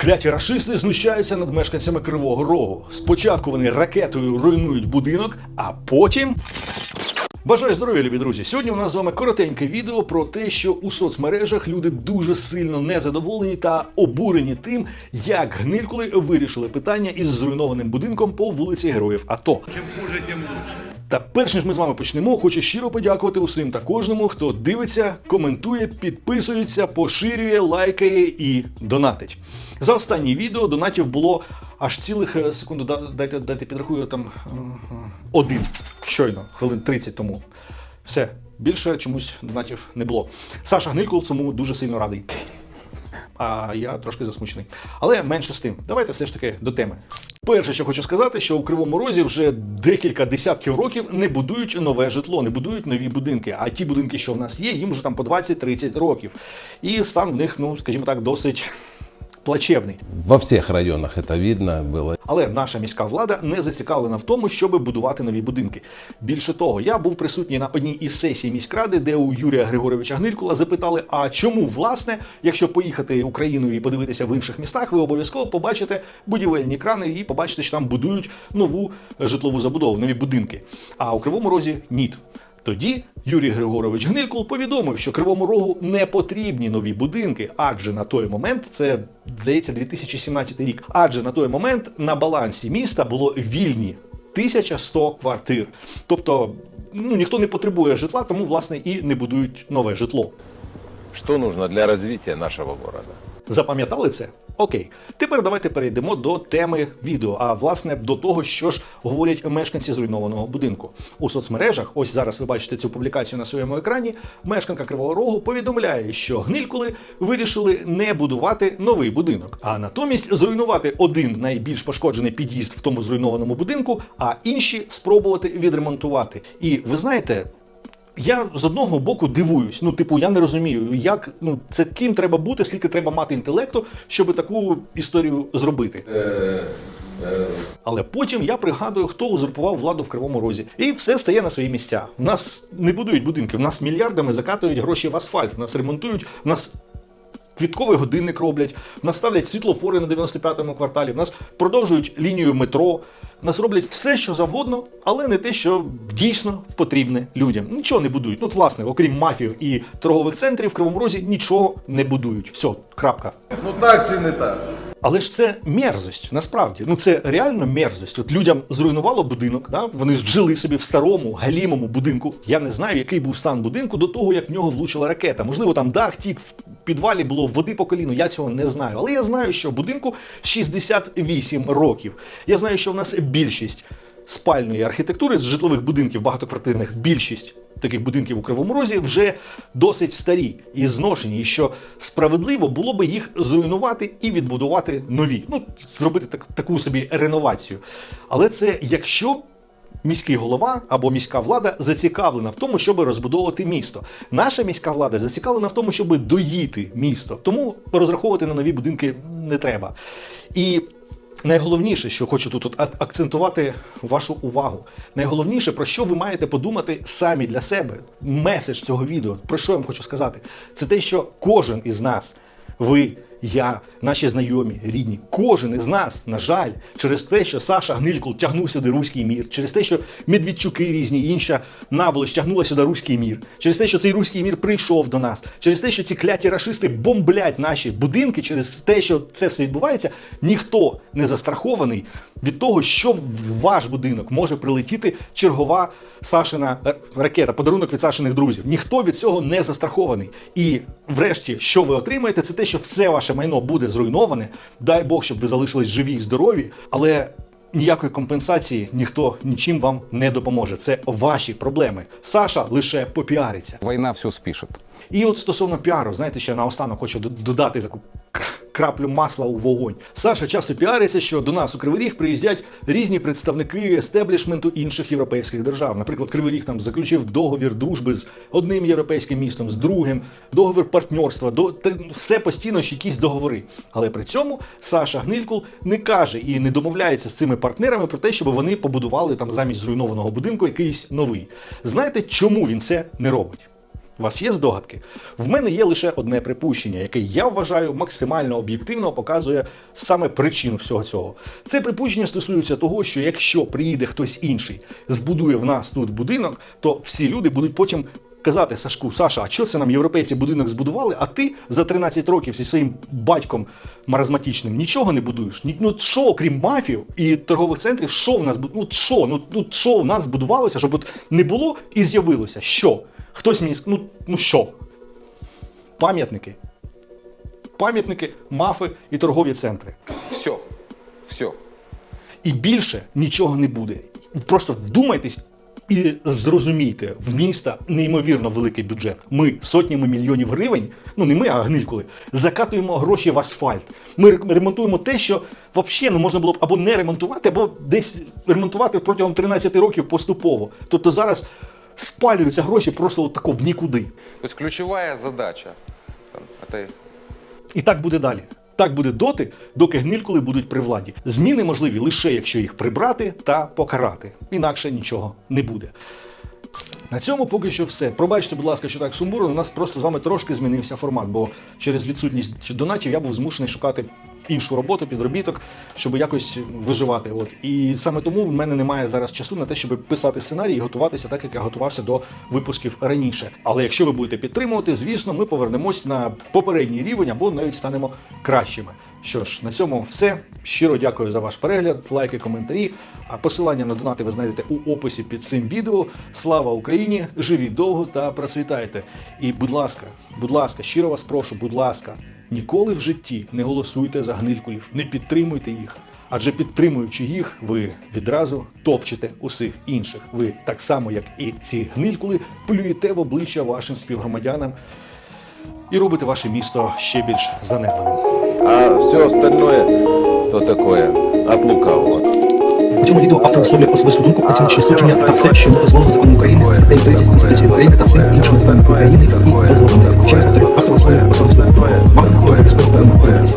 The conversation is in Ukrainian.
Кляті рашисти знущаються над мешканцями Кривого Рогу. Спочатку вони ракетою руйнують будинок, а потім. Бажаю здоров'я, любі друзі! Сьогодні у нас з вами коротеньке відео про те, що у соцмережах люди дуже сильно незадоволені та обурені тим, як гнилькули вирішили питання із зруйнованим будинком по вулиці Героїв АТО. Чем хуже, тем лучше. Та перш ніж ми з вами почнемо, хочу щиро подякувати усім та кожному, хто дивиться, коментує, підписується, поширює, лайкає і донатить. За останнє відео донатів було аж цілих е, секунду. Дайте дайте підрахую там е, один щойно, хвилин 30 тому. Все більше чомусь донатів не було. Саша Гнилькул цьому дуже сильно радий. А я трошки засмучений. Але менше з тим, давайте все ж таки до теми. Перше, що хочу сказати, що у Кривому Розі вже декілька десятків років не будують нове житло, не будують нові будинки. А ті будинки, що в нас є, їм вже там по 20-30 років. І стан в них, ну скажімо так, досить плачевний. Во всех районах это видно было. Але наша міська влада не зацікавлена в тому, щоб будувати нові будинки. Більше того, я був присутній на одній із сесій міськради, де у Юрія Григоровича Гнилькула запитали: а чому, власне, якщо поїхати Україною і подивитися в інших містах, ви обов'язково побачите будівельні крани і побачите, що там будують нову житлову забудову, нові будинки. А у Кривому Розі ні. Тоді Юрій Григорович Гнилькул повідомив, що Кривому Рогу не потрібні нові будинки, адже на той момент це здається 2017 рік. Адже на той момент на балансі міста було вільні 1100 квартир. Тобто ну, ніхто не потребує житла, тому власне і не будують нове житло. Что нужно для развития нашего города? Запам'ятали це? Окей. Тепер давайте перейдемо до теми відео, а власне до того, що ж говорять мешканці зруйнованого будинку. У соцмережах, ось зараз ви бачите цю публікацію на своєму екрані. Мешканка Кривого Рогу повідомляє, що гнилькули вирішили не будувати новий будинок, а натомість зруйнувати один найбільш пошкоджений під'їзд в тому зруйнованому будинку, а інші спробувати відремонтувати. І ви знаєте. Я з одного боку дивуюсь. Ну, типу, я не розумію, як ну це ким треба бути, скільки треба мати інтелекту, щоб таку історію зробити. Але потім я пригадую, хто узурпував владу в Кривому Розі, і все стає на свої місця. У нас не будують будинки, в нас мільярдами закатують гроші в асфальт, в нас ремонтують, в нас квітковий годинник роблять, в нас ставлять світлофори на 95-му кварталі, в нас продовжують лінію метро, в нас роблять все, що завгодно, але не те, що дійсно потрібне людям. Нічого не будують. Ну, от, власне, окрім мафів і торгових центрів, в Кривому Розі нічого не будують. Все, крапка. Ну так чи не так? Але ж це мерзость, насправді. Ну це реально мерзость. От людям зруйнувало будинок, да? вони жили собі в старому галімому будинку. Я не знаю, який був стан будинку до того, як в нього влучила ракета. Можливо, там дах тік підвалі було води по коліну. Я цього не знаю. Але я знаю, що будинку 68 років. Я знаю, що в нас більшість спальної архітектури з житлових будинків багатоквартирних, більшість таких будинків у Кривому Розі вже досить старі і зношені, і що справедливо було би їх зруйнувати і відбудувати нові. Ну, зробити так, таку собі реновацію. Але це якщо. Міський голова або міська влада зацікавлена в тому, щоб розбудовувати місто. Наша міська влада зацікавлена в тому, щоб доїти місто. Тому розраховувати на нові будинки не треба. І Найголовніше, що хочу тут акцентувати вашу увагу. Найголовніше, про що ви маєте подумати самі для себе. Меседж цього відео, про що я вам хочу сказати, це те, що кожен із нас, ви, я, наші знайомі, рідні, кожен із нас, на жаль, через те, що Саша Гнилькул тягнув сюди руський мір, через те, що Медведчуки різні, інша наволоч тягнула сюди руський мір, через те, що цей руський мір прийшов до нас, через те, що ці кляті рашисти бомблять наші будинки, через те, що це все відбувається, ніхто не застрахований від того, що в ваш будинок може прилетіти чергова Сашина е, ракета, подарунок від Сашиних друзів. Ніхто від цього не застрахований. І врешті, що ви отримаєте, це те, що все ваше майно буде зруйноване. Дай Бог, щоб ви залишились живі і здорові, але. Ніякої компенсації ніхто нічим вам не допоможе. Це ваші проблеми. Саша лише попіариться. Війна все спішить. І от стосовно піару, знаєте, ще наостанок хочу додати таку краплю масла у вогонь. Саша часто піариться, що до нас у Кривий Ріг приїздять різні представники естеблішменту інших європейських держав. Наприклад, Кривий Ріг там заключив договір дружби з одним європейським містом, з другим, договір партнерства, до все постійно ж якісь договори. Але при цьому Саша Гнилькул не каже і не домовляється з цими партнерами про те, щоб вони побудували там замість зруйнованого будинку якийсь новий. Знаєте, чому він це не робить? У вас є здогадки? В мене є лише одне припущення, яке я вважаю максимально об'єктивно показує саме причину всього цього. Це припущення стосується того, що якщо приїде хтось інший, збудує в нас тут будинок, то всі люди будуть потім. Казати Сашку, Саша, а що це нам європейці будинок збудували, а ти за 13 років зі своїм батьком маразматичним нічого не будуєш? Ну що, крім мафів і торгових центрів, що в нас ну що? Ну, ну що в нас збудувалося, щоб от не було і з'явилося? Що? Хтось мені ну, ну що? Пам'ятники. Пам'ятники, мафи і торгові центри. Все, все. І більше нічого не буде. Просто вдумайтесь і зрозумійте, в міста неймовірно великий бюджет. Ми сотнями мільйонів гривень, ну не ми, а гнилькули, закатуємо гроші в асфальт. Ми ремонтуємо те, що взагалі ну, можна було б або не ремонтувати, або десь ремонтувати протягом 13 років поступово. Тобто зараз спалюються гроші просто от тако в нікуди. ось ключова задача там, ти... І так буде далі. Так буде доти, доки гнилькули будуть при владі. Зміни можливі лише якщо їх прибрати та покарати. Інакше нічого не буде. На цьому поки що все. Пробачте, будь ласка, що так сумбурно. У нас просто з вами трошки змінився формат, бо через відсутність донатів я був змушений шукати іншу роботу, підробіток, щоб якось виживати. От і саме тому в мене немає зараз часу на те, щоб писати сценарій і готуватися так, як я готувався до випусків раніше. Але якщо ви будете підтримувати, звісно, ми повернемось на попередній рівень або навіть станемо кращими. Що ж, на цьому все. Щиро дякую за ваш перегляд, лайки, коментарі. А посилання на донати ви знайдете у описі під цим відео. Слава Україні! Живіть довго та процвітайте. І будь ласка, будь ласка, щиро вас прошу, будь ласка, ніколи в житті не голосуйте за гнилькулів, не підтримуйте їх. Адже підтримуючи їх, ви відразу топчете усіх інших. Ви так само, як і ці гнилькули, плюєте в обличчя вашим співгромадянам і робите ваше місто ще більш занедбаним. А все остальное, то такое, от лукавого. У цьому відео автор висловлює особисту думку, оціночні судження та все, що не дозволено законом України з статтею 30 Конституції України та всім іншими законами України і дозволено. Через повторю, автор висловлює особисту думку. Вам не обов'язково передивитися.